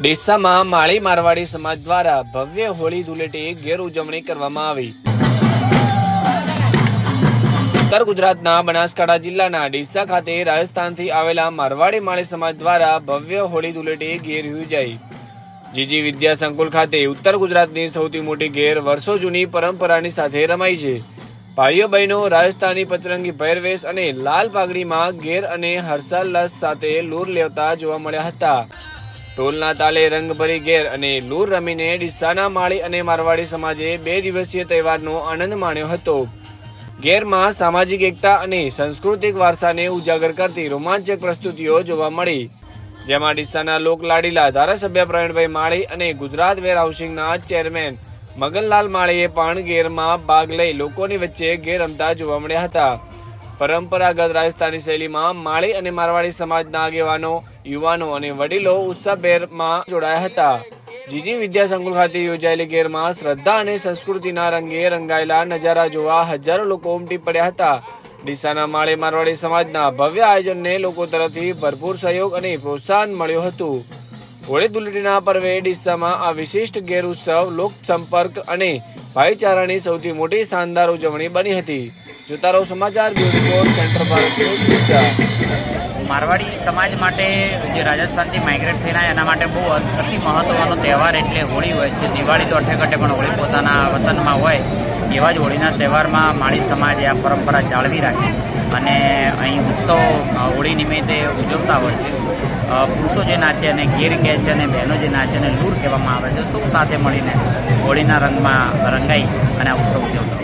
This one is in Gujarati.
ડીસામાં માળી મારવાડી સમાજ દ્વારા ભવ્ય હોળી ધૂળેટી ગેર ઉજવણી કરવામાં આવી. ઉત્તર ગુજરાતના બનાસકાંઠા જિલ્લાના ડીસા ખાતે રાજસ્થાનથી આવેલા મારવાડી માળી સમાજ દ્વારા ભવ્ય હોળી ધૂળેટી ગેર યોજાઈ. જીજી વિદ્યા સંકુલ ખાતે ઉત્તર ગુજરાતની સૌથી મોટી ગેર વર્ષો જૂની પરંપરાની સાથે રમાઈ છે. ભાઈઓ બહેનો રાજસ્થાની પતરંગી પહેરવેશ અને લાલ પાઘડીમાં ગેર અને હર્ષાલ્લાસ સાથે લૂર લેવતા જોવા મળ્યા હતા. ઢોલના તાલે રંગભરી ગેર અને લૂર રમીને ડીસાના માળી અને મારવાડી સમાજે બે દિવસીય તહેવારનો આનંદ માણ્યો હતો. ગેરમાં સામાજિક એકતા અને સાંસ્કૃતિક વારસાને ઉજાગર કરતી રોમાંચક પ્રસ્તુતિઓ જોવા મળી. જેમાં ડીસાના લોકલાડીલા ધારાસભ્ય પ્રવીણભાઈ માળી અને ગુજરાત વેર હાઉસિંગના ચેરમેન મગનલાલ માળીએ પણ ગેરમાં ભાગ લઈ લોકોની વચ્ચે ગેર રમતા જોવા મળ્યા હતા. પરંપરાગત રાજસ્થાની શૈલીમાં માળી અને મારવાડી સમાજના આગેવાનો, યુવાનો અને વડીલો ઉત્સાહભેરમાં જોડાયા હતા. જીજી વિદ્યા સંકુલ ખાતે યોજાયેલી ગેરમાં શ્રદ્ધા અને સંસ્કૃતિના રંગે રંગાયેલા નજારા જોવા હજારો લોકો ઉમટી પડ્યા હતા. ડીસાના માળે મારવાડી સમાજના ભવ્ય આયોજનને લોકો તરફથી ભરપૂર સહયોગ અને પ્રોત્સાહન મળ્યું હતું. હોળી ધૂળેટીના પર્વે ડીસામાં આ વિશિષ્ટ ગેર ઉત્સવ લોક સંપર્ક અને ભાઈચારાની સૌથી મોટી શાનદાર ઉજવણી બની હતી. જોતા રહો સમાચાર મારવાડી સમાજ માટે જે રાજસ્થાનથી માઇગ્રેટ થયેલા એના માટે બહુ અતિ મહત્ત્વનો તહેવાર એટલે હોળી હોય છે. દિવાળી તો અઠે પણ હોળી પોતાના વતનમાં હોય. એવા જ હોળીના તહેવારમાં માળી સમાજે આ પરંપરા જાળવી રાખી અને અહીં ઉત્સવ હોળી નિમિત્તે ઉજવતા હોય છે. પુરુષો જે નાચે અને ગીર કહે છે અને બહેનો જે નાચે અને લૂર કહેવામાં આવે છે, સૌ સાથે મળીને હોળીના રંગમાં રંગાઈ અને ઉત્સવ ઉજવતા